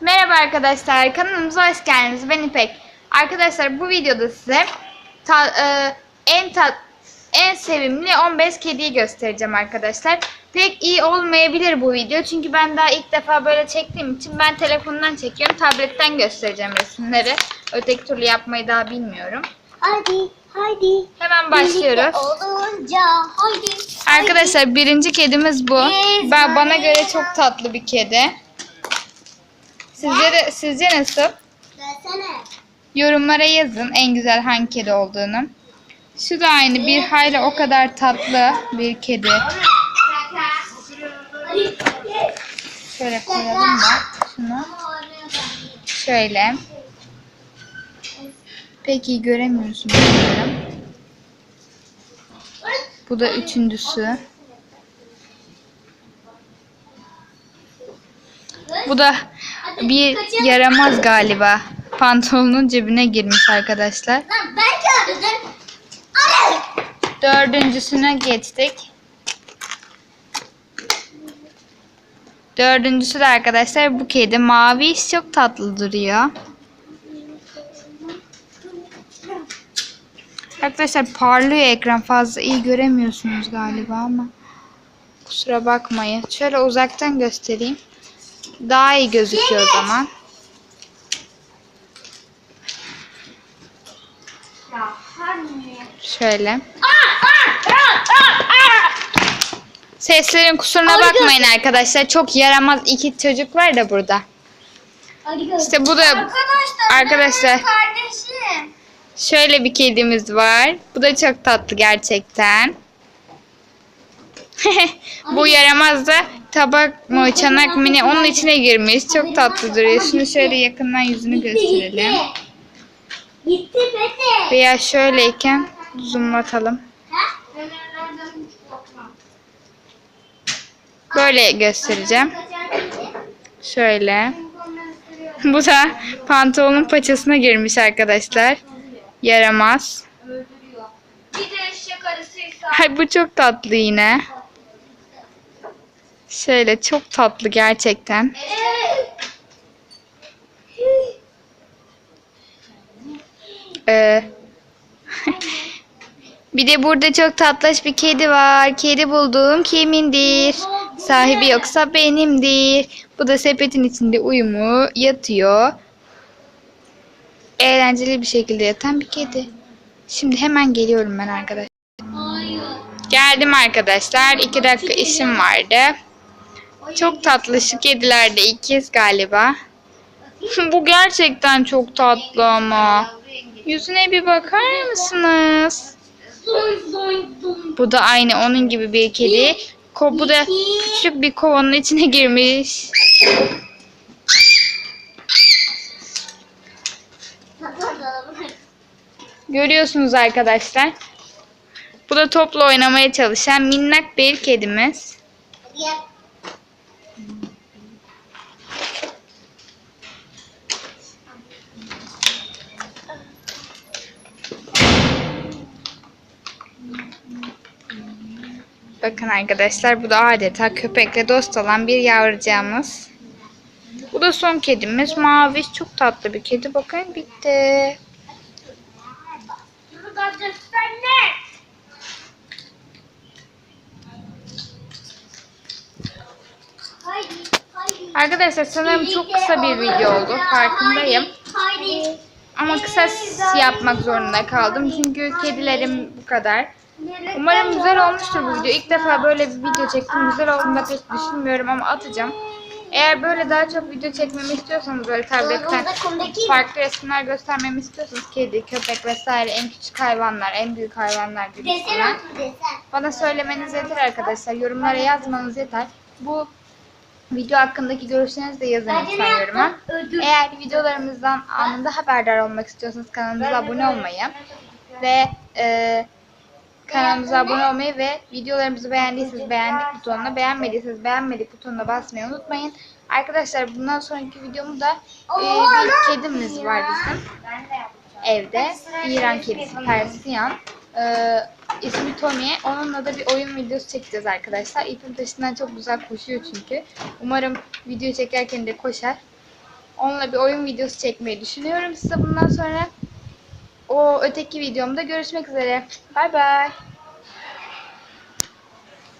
Merhaba arkadaşlar, kanalımıza hoş geldiniz. Ben İpek. Arkadaşlar bu videoda size ta- e, en tat en sevimli 15 kediyi göstereceğim arkadaşlar. Pek iyi olmayabilir bu video çünkü ben daha ilk defa böyle çektiğim için ben telefondan çekiyorum. Tabletten göstereceğim resimleri. Öteki türlü yapmayı daha bilmiyorum. Hadi, hadi. Hemen başlıyoruz. olunca haydi. Arkadaşlar birinci kedimiz bu. Ben bana göre çok tatlı bir kedi. Sizce de, sizce nasıl? Versene. Yorumlara yazın en güzel hangi kedi olduğunu. Şu da aynı bir hayli o kadar tatlı bir kedi. Şöyle koyalım da şunu. Şöyle. Pek iyi göremiyorsunuz sanırım. Bu da üçüncüsü. Bu da bir yaramaz galiba. Pantolonun cebine girmiş arkadaşlar. Dördüncüsüne geçtik. Dördüncüsü de arkadaşlar bu kedi. Mavi çok tatlı duruyor. Arkadaşlar parlıyor ekran fazla iyi göremiyorsunuz galiba ama kusura bakmayın. Şöyle uzaktan göstereyim. Daha iyi gözüküyor o zaman. Anne. Şöyle. Seslerin kusuruna Ay, bakmayın arkadaşlar. Çok yaramaz iki çocuk var da burada. İşte bu da Arkadaşlar. arkadaşlar şöyle bir kedimiz var. Bu da çok tatlı gerçekten. bu yaramaz da tabak mı çanak mı ne onun içine girmiş. Çok tatlı duruyor. Şunu şöyle yakından yüzünü gösterelim. Veya şöyleyken zoomlatalım. Böyle göstereceğim. Şöyle. Bu da pantolonun paçasına girmiş arkadaşlar. Yaramaz. Bir de eşek arısıysa. Ay bu çok tatlı yine. Şöyle çok tatlı gerçekten. Ee, bir de burada çok tatlış bir kedi var. Kedi bulduğum kimindir? Sahibi yoksa benimdir. Bu da sepetin içinde uyumu yatıyor. Eğlenceli bir şekilde yatan bir kedi. Şimdi hemen geliyorum ben arkadaşlar. Geldim arkadaşlar. İki dakika işim vardı. Çok tatlı şu kediler de ikiz galiba. Bu gerçekten çok tatlı ama. Yüzüne bir bakar mısınız? Bu da aynı onun gibi bir kedi. Bu da küçük bir kovanın içine girmiş. Görüyorsunuz arkadaşlar. Bu da topla oynamaya çalışan minnak bir kedimiz. Bakın arkadaşlar bu da adeta köpekle dost olan bir yavrucağımız. Bu da son kedimiz. Mavi çok tatlı bir kedi. Bakın bitti. Da gösterme. Haydi, Arkadaşlar sanırım çok kısa bir video oldu. Farkındayım. Ama kısa yapmak zorunda kaldım. Çünkü kedilerim bu kadar. Umarım güzel olmuştur bu video. İlk defa böyle bir video çektim. Güzel olduğunu da pek düşünmüyorum ama atacağım. Eğer böyle daha çok video çekmemi istiyorsanız böyle tabletten farklı resimler göstermemi istiyorsanız kedi, köpek vesaire en küçük hayvanlar, en büyük hayvanlar gibi. Bana söylemeniz yeter arkadaşlar. Yorumlara yazmanız yeter. Bu video hakkındaki görüşlerinizi de yazın lütfen yoruma. Eğer videolarımızdan anında haberdar olmak istiyorsanız kanalımıza abone olmayı ve e, kanalımıza abone olmayı ve videolarımızı beğendiyseniz beğendik butonuna, beğenmediyseniz beğenmedik butonuna basmayı unutmayın. Arkadaşlar bundan sonraki videomda e, bir kedimiz var bizim. Evde. İran kedisi Persiyan. Ee, ismi Tony. Onunla da bir oyun videosu çekeceğiz arkadaşlar. İpin peşinden çok güzel koşuyor çünkü. Umarım video çekerken de koşar. Onunla bir oyun videosu çekmeyi düşünüyorum size bundan sonra. O öteki videomda görüşmek üzere. Bay bay.